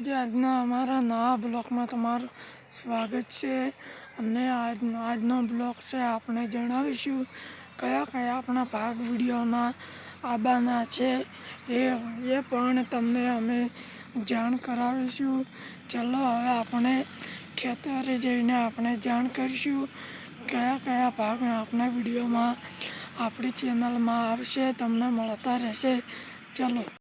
નવા બ્લોગમાં તમારું સ્વાગત છે. અને આજનો આજનો બ્લોગ છે આપણે જણાવીશું કયા કયા આપણા ભાગ વિડીયોમાં આવવાના છે. એ એ પણ તમને અમે જાણ કરાવીશું. ચલો હવે આપણે ખેતરે જઈને આપણે જાણ કરીશું કયા કયા ભાગ આપણા વિડીયોમાં આપણી ચેનલમાં આવશે, તમને મળતા રહેશે. ચલો.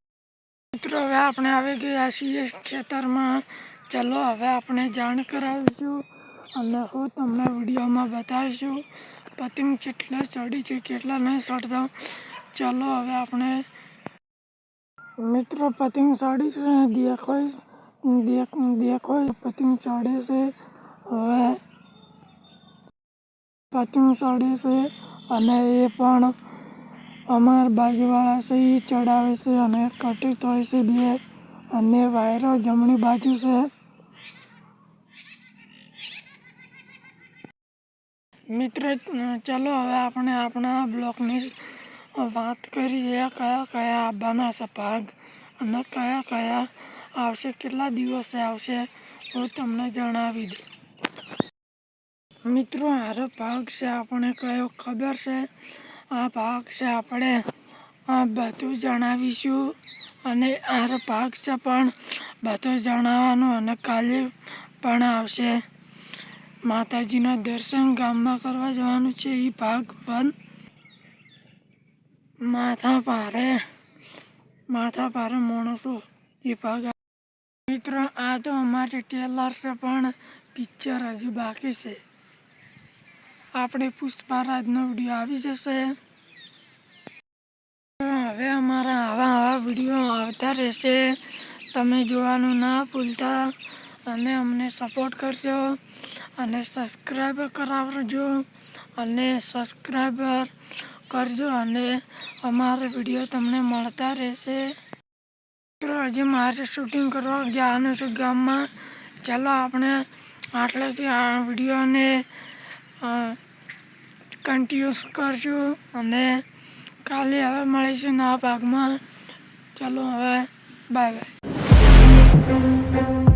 મિત્રો, હવે આપણે આવી ગયા છીએ ખેતરમાં. ચલો, હવે આપણે જાણ કરાવીશું અને હું તમને વિડીયોમાં બતાવીશું પતંગ કેટલા ચડી છે, કેટલા નહીં ચડતા. ચલો, હવે આપણે મિત્રો, પતંગ ચડી છે દેખો દેખ પતંગ ચડે છે. હવે પતંગ ચડે છે અને એ પણ અમારા બાજુવાળા છે એ ચડાવે છે અને કટિત હોય છે બે. અને વાયરો જમણી બાજુ છે. મિત્રો, ચલો હવે આપણે આપણા બ્લોકની વાત કરીએ કયા કયા આવવાના છે ભાગ અને કયા કયા આવશે, કેટલા દિવસે આવશે, હું તમને જણાવી દઉં. મિત્રો હારો ભાગ છે, આપણે કયો ખબર છે? આ ભાગ છે આપણે બધું જણાવીશું. અને આ ભાગ છે પણ બધું જણાવવાનું અને કાલે પણ આવશે. માતાજીના દર્શન ગામમાં કરવા જવાનું છે એ ભાગ વન. માથા પારે માથા પારે માણસો એ ભાગ મિત્રો, આ તો અમારે ટેલર છે પણ પિક્ચર હજુ બાકી છે. આપણે પુષ્પારાજનો વીડિયો આવી જશે. હવે અમારા આવા આવા વીડિયો આવતા રહેશે. તમે જોવાનું ના ભૂલતા અને અમને સપોર્ટ કરજો અને સબસ્ક્રાઈબ કરાવજો અને સબસ્ક્રાઈબર કરજો અને અમારા વીડિયો તમને મળતા રહેશે. મિત્રો હજી મારે શૂટિંગ કરવા જવાનું છે ગામમાં. ચાલો આપણે આટલેથી આ વિડીયોને કન્ટિન્યુસ કરશું અને કાલે હવે મળીશું નવા ભાગમાં. ચાલો હવે બાય બાય